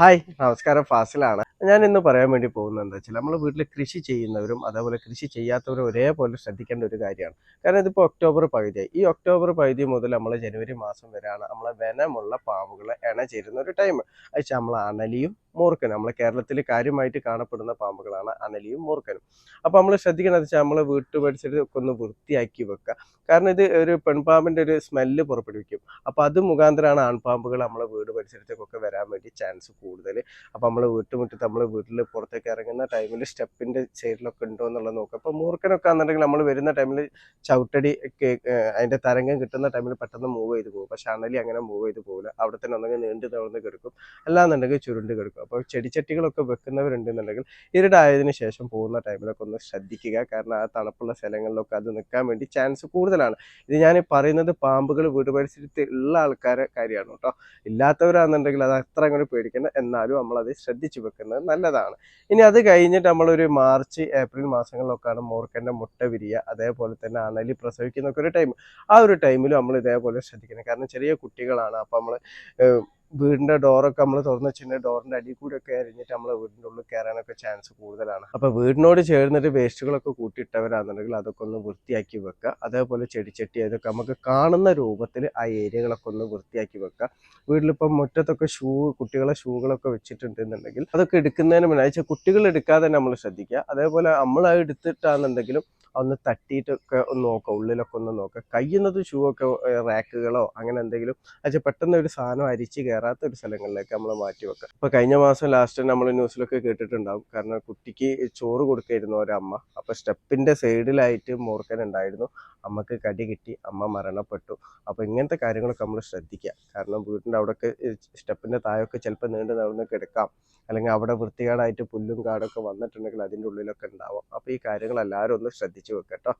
Hi നമസ്കാരം. ഫാസിലാണ്. ഞാൻ ഇന്ന് പറയാൻ വേണ്ടി പോകുന്നത് എന്താ വെച്ചാൽ നമ്മൾ വീട്ടിൽ കൃഷി ചെയ്യുന്നവരും അതേപോലെ കൃഷി ചെയ്യാത്തവരും ഒരേപോലെ ശ്രദ്ധിക്കേണ്ട ഒരു കാര്യമാണ്. കാരണം ഇതിപ്പോൾ ഒക്ടോബർ പകുതിയായി. ഈ ഒക്ടോബർ പകുതി മുതൽ നമ്മൾ ജനുവരി മാസം വരെയാണ് നമ്മളെ വനമുള്ള പാമ്പുകളെ ഇണ ചേരുന്ന ഒരു ടൈം. അയച്ചാൽ നമ്മൾ അണലിയും മൂർക്കനും നമ്മളെ കേരളത്തിൽ കാര്യമായിട്ട് കാണപ്പെടുന്ന പാമ്പുകളാണ് അനലിയും മൂർക്കനും അപ്പോൾ നമ്മൾ ശ്രദ്ധിക്കേണ്ടത് വെച്ചാൽ വീട്ടുപരിസരത്ത് ഒക്കെ ഒന്ന് വൃത്തിയാക്കി വെക്കുക കാരണം ഇത് ഒരു പെൺപാമ്പിന്റെ ഒരു സ്മെല്ല് പുറപ്പെടുവിക്കും. അപ്പോൾ അത് മുഖാന്തരമാണ് ആൺപാമ്പുകൾ നമ്മളെ വീട് പരിസരത്തേക്കൊക്കെ വരാൻ വേണ്ടി ചാൻസ് കൂടുതൽ. അപ്പോൾ നമ്മൾ വീട്ടുമുറ്റത്ത് നമ്മൾ വീട്ടിൽ പുറത്തേക്ക് ഇറങ്ങുന്ന ടൈമിൽ സ്റ്റെപ്പിന്റെ സൈഡിലൊക്കെ ഉണ്ടോ എന്നുള്ളത് നോക്കുക. അപ്പോൾ മൂർക്കനൊക്കെ ആണെന്നുണ്ടെങ്കിൽ നമ്മൾ വരുന്ന ടൈമിൽ ചവിട്ടടി അതിന്റെ തരംഗം കിട്ടുന്ന ടൈമിൽ പെട്ടെന്ന് മൂവ് ചെയ്ത് പോകും. പക്ഷെ അണലി അങ്ങനെ മൂവ് ചെയ്ത് പോകില്ല അവിടെ തന്നെ ഒന്നെങ്കിൽ നീണ്ടു തുറന്ന് കിടക്കും. അല്ലാന്നുണ്ടെങ്കിൽ ചുരുണ്ട് കിടക്കും. അപ്പോൾ ചെടിച്ചട്ടികളൊക്കെ വെക്കുന്നവരുണ്ടെന്നുണ്ടെങ്കിൽ ഇരുടായതിനു ശേഷം പോകുന്ന ടൈമിലൊക്കെ ഒന്ന് ശ്രദ്ധിക്കുക. കാരണം ആ തണുപ്പുള്ള സ്ഥലങ്ങളിലൊക്കെ അത് നിൽക്കാൻ വേണ്ടി ചാൻസ് കൂടുതലാണ്. ഇത് ഞാൻ പറയുന്നത് പാമ്പുകൾ വീട് ഉള്ള ആൾക്കാരെ കാര്യമാണ് കേട്ടോ. ഇല്ലാത്തവരാണെന്നുണ്ടെങ്കിൽ അത് അത്ര അങ്ങോട്ട് പേടിക്കേണ്ട. എന്നാലും നമ്മളത് ശ്രദ്ധിച്ചു വെക്കുന്നത് നല്ലതാണ്. ഇനി അത് കഴിഞ്ഞിട്ട് നമ്മളൊരു മാർച്ച് ഏപ്രിൽ മാസങ്ങളിലൊക്കെയാണ് മോർക്കന്റെ മുട്ട വിരിയുക. അതേപോലെ തന്നെ അണലി പ്രസവിക്കുന്നൊക്കെ ഒരു ടൈം. ആ ഒരു ടൈമിലും നമ്മൾ ഇതേപോലെ ശ്രദ്ധിക്കണം. കാരണം ചെറിയ കുട്ടികളാണ്. അപ്പം നമ്മൾ വീടിന്റെ ഡോറൊക്കെ നമ്മൾ തുറന്ന് വെച്ചിട്ടുണ്ടെങ്കിൽ ഡോറിന്റെ അടിയിൽ ഒക്കെ അരിഞ്ഞിട്ട് നമ്മളെ വീടിന്റെ ഉള്ളിൽ കയറാനൊക്കെ ചാൻസ് കൂടുതലാണ്. അപ്പോൾ വീടിനോട് ചേർന്നിട്ട് വേസ്റ്റുകളൊക്കെ കൂട്ടിയിട്ടവരാണെന്നുണ്ടെങ്കിൽ അതൊക്കെ ഒന്ന് വൃത്തിയാക്കി വെക്കുക. അതേപോലെ ചെടിച്ചട്ടി അതൊക്കെ നമുക്ക് കാണുന്ന രൂപത്തിൽ ആ ഏരിയകളൊക്കെ ഒന്ന് വൃത്തിയാക്കി വെക്കുക. വീട്ടിലിപ്പം മുറ്റത്തൊക്കെ ഷൂ കുട്ടികളെ ഷൂകളൊക്കെ വെച്ചിട്ടുണ്ടെന്നുണ്ടെങ്കിൽ അതൊക്കെ എടുക്കുന്നതിന് മുന്നേ കുട്ടികൾ എടുക്കാതെ നമ്മൾ ശ്രദ്ധിക്കുക. അതേപോലെ നമ്മൾ എടുത്തിട്ടാണെന്നുണ്ടെങ്കിലും ഒന്ന് തട്ടിയിട്ടൊക്കെ ഒന്ന് നോക്കുക ഉള്ളിലൊക്കെ ഒന്ന് നോക്കുക കയ്യുന്നത് ഷൂ ഒക്കെ റാക്കുകളോ അങ്ങനെ എന്തെങ്കിലും വെച്ചാൽ പെട്ടെന്ന് ഒരു സാധനം അരിച്ച് കയറാത്ത ഒരു സ്ഥലങ്ങളിലേക്ക് നമ്മൾ മാറ്റി വെക്കുക ഇപ്പോൾ കഴിഞ്ഞ മാസം ലാസ്റ്റ് നമ്മൾ ന്യൂസിലൊക്കെ കേട്ടിട്ടുണ്ടാവും. കാരണം കുട്ടിക്ക് ചോറ് കൊടുക്കായിരുന്നു ഒരമ്മ. അപ്പോൾ സ്റ്റെപ്പിന്റെ സൈഡിലായിട്ട് മൂർക്കൻ ഉണ്ടായിരുന്നു. അമ്മയ്ക്ക് കടി കിട്ടി അമ്മ മരണപ്പെട്ടു. അപ്പോൾ ഇങ്ങനത്തെ കാര്യങ്ങളൊക്കെ നമ്മൾ ശ്രദ്ധിക്കുക കാരണം വീടിന്റെ അവിടെയൊക്കെ സ്റ്റെപ്പിന്റെ താഴൊക്കെ ചിലപ്പോൾ നീണ്ടു നടന്ന് കിടക്കാം. അല്ലെങ്കിൽ അവിടെ വൃത്തികേടായിട്ട് പുല്ലും കാടൊക്കെ വന്നിട്ടുണ്ടെങ്കിൽ അതിന്റെ ഉള്ളിലൊക്കെ ഉണ്ടാവും അപ്പോൾ ഈ കാര്യങ്ങൾ എല്ലാവരും ഒന്ന് ശ്രദ്ധിച്ചു വെക്കട്ടോ.